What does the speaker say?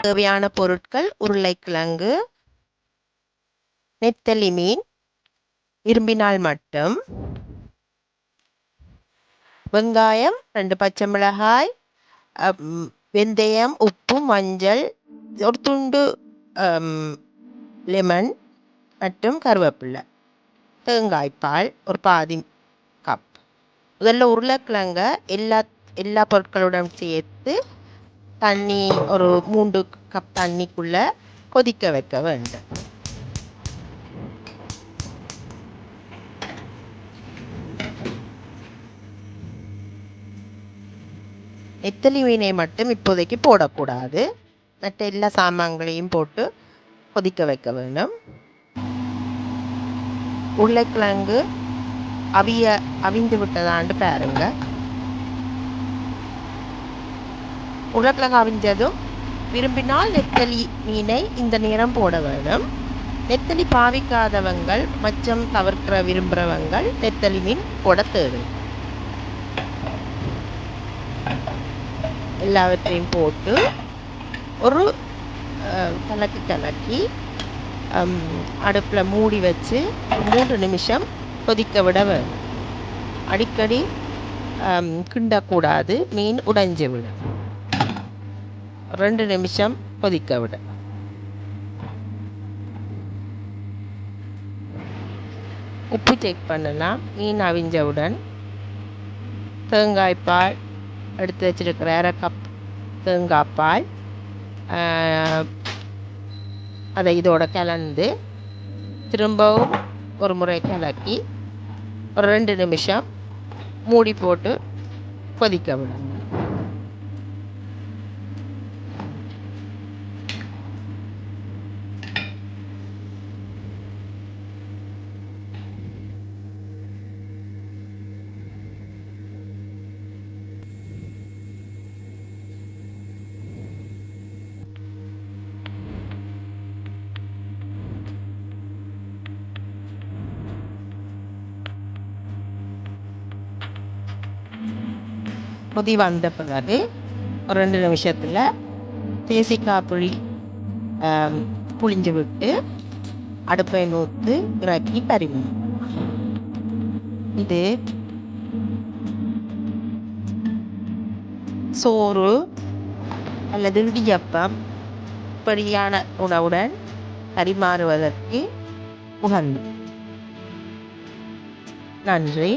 தேவையான பொருட்கள் உருளைக்கிழங்கு நெத்தலி மீன் இரும்பினால் மட்டும் வெங்காயம் ரெண்டு பச்சை மிளகாய் வெந்தயம் உப்பு மஞ்சள் ஒரு துண்டு லெமன் மற்றும் கருவேப்பிலை தேங்காய்ப்பால் ஒரு பாதி கப். முதல்ல உருளைக்கிழங்க எல்லா எல்லா பொருட்களுடன் சேர்த்து தண்ணி ஒரு மூன்று கப் தண்ணிக்குள்ள கொதிக்க வைக்க வேண்டும். நெத்தலி மீனை மட்டும் இப்போதைக்கு போடக்கூடாது. மற்ற எல்லா சாமான்களையும் போட்டு கொதிக்க வைக்க வேண்டும். உருளைக்கிழங்கு அவிய அவிந்து விட்டதாண்டு பாருங்கள் உருளைக்கிழங்கு அவிஞ்சதும் விரும்பினால் நெத்தலி மீனை இந்த நேரம் போட வேணும் நெத்தலி பாவிக்காதவங்கள் மச்சம் தவிர்க்கிற விரும்புகிறவங்கள் நெத்தலி மீன் போட தேவை. எல்லாவற்றையும் போட்டு ஒரு கலக்கி கலக்கி அடுப்பில் மூடி வச்சு மூன்று நிமிஷம் கொதிக்க விட வேணும் அடிக்கடி கிண்டக்கூடாது மீன் உடைஞ்சு விடும். ரெண்டு நிமிஷம் கொதிக்க விட. உப்பு செக் பண்ணலாம். மீன் அவிஞ்சவுடன் தேங்காய்ப்பால் எடுத்து வச்சிருக்கிற அரை கப் தேங்காய்ப்பால் பால் அதை இதோட கலந்து திரும்பவும் ஒரு முறை கலக்கி ஒரு ரெண்டு நிமிஷம் மூடி போட்டு கொதிக்க விடணும். கொதி வந்த பிறகு ஒரு ரெண்டு நிமிஷத்தில் தேசிக்காய் புளி புளிஞ்சு விட்டு அடுப்பை நூற்று இறக்கி பரிமாறும் இது சோறு அல்லது இடியப்பம் இப்படியான உணவுடன் பரிமாறுவதற்கு உகந்தது. நன்றி.